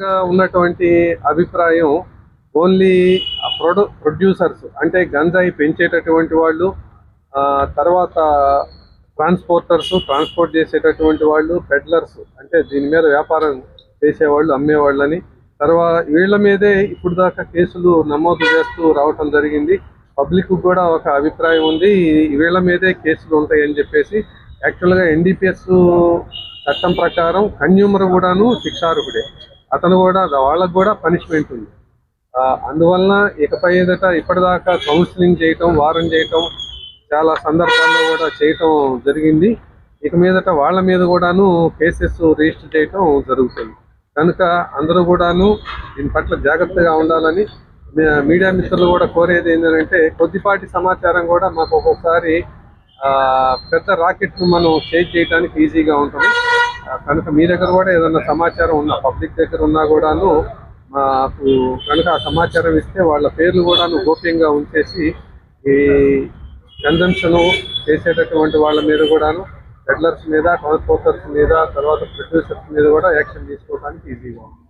గా ఉన్నటువంటి అభిప్రాయం ఓన్లీ ప్రొడ్యూ ప్రొడ్యూసర్స్ అంటే గంజాయి పెంచేటటువంటి వాళ్ళు ఆ, తర్వాత ట్రాన్స్పోర్టర్స్ ట్రాన్స్పోర్ట్ చేసేటటువంటి వాళ్ళు పెడ్లర్స్ అంటే దీని మీద వ్యాపారం చేసేవాళ్ళు అమ్మేవాళ్ళని. తర్వాత వీళ్ళ మీదే ఇప్పుడు దాకా కేసులు నమోదు చేస్తూ రావటం జరిగింది. పబ్లిక్ కూడా ఒక అభిప్రాయం ఉంది. ఈ వీళ్ళ మీదే కేసులు ఉంటాయని చెప్పేసి యాక్చువల్గా ఎన్డీపీఎస్ చట్టం ప్రకారం కన్యూమర్ కూడాను శిక్షార్హుడే. అతను కూడా వాళ్ళకు కూడా పనిష్మెంట్ ఉంది. అందువలన ఇకపై ఎదుట ఇప్పటిదాకా కౌన్సిలింగ్ చేయటం వారం చేయటం చాలా సందర్భాల్లో కూడా చేయటం జరిగింది. ఇక మీదట వాళ్ళ మీద కూడాను కేసెస్ రిజిస్టర్ చేయటం జరుగుతుంది. కనుక అందరూ కూడాను దీని పట్ల జాగ్రత్తగా ఉండాలని మీడియా మిత్రులు కూడా కోరేది ఏంటంటే కొద్దిపాటి సమాచారం కూడా మాకు ఒక్కొక్కసారి పెద్ద రాకెట్ను మనం చేంజ్ చేయడానికి ఈజీగా ఉంటుంది. కనుక మీ దగ్గర కూడా ఏదైనా సమాచారం ఉన్నా పబ్లిక్ దగ్గర ఉన్నా కూడాను మాకు కనుక ఆ సమాచారం ఇస్తే వాళ్ళ పేర్లు కూడాను గోప్యంగా ఉంచేసి ఈ కన్జంప్షన్ చేసేటటువంటి వాళ్ళ మీద కూడాను పెడ్లర్స్ మీద ట్రాన్స్పోర్టర్స్ మీద తర్వాత ప్రొడ్యూసర్స్ మీద కూడా యాక్షన్ తీసుకోవడానికి ఈజీగా ఉంటుంది